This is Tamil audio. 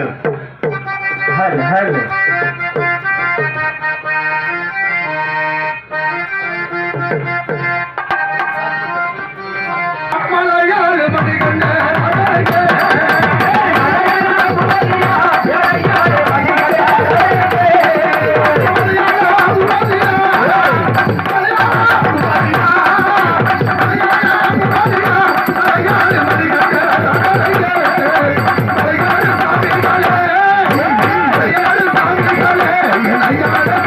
Valeu. நடிக்க